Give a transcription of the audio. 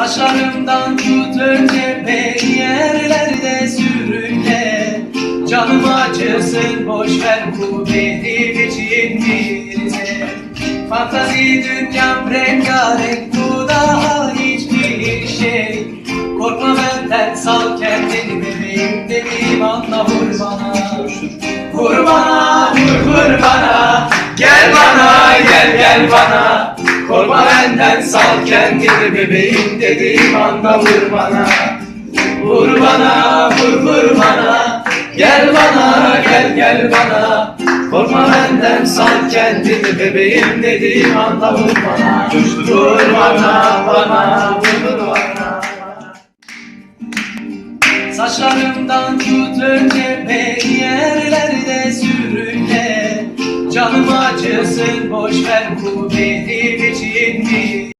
Saçlarımdan tut önce beni yerlerde sürükle Canım acısın boş ver bu benim için bir zevk Fantazi dünyam rengarenk bu daha hiçbir şey. Korkma benden sal kendini bebeğim dediğim anda vur bana Vur bana vur vur bana. Gel bana gel gel bana Korkma benden sal kendini bebeğim dediğim anda vur bana. Vur bana vur vur bana. Gel bana gel gel bana. Korkma benden sal kendini bebeğim dediğim anda vur bana. Vur bana bana vur bana. Saçlarımdan tut önce beni yerlerde sürükle Canım acısın boş ver bu benim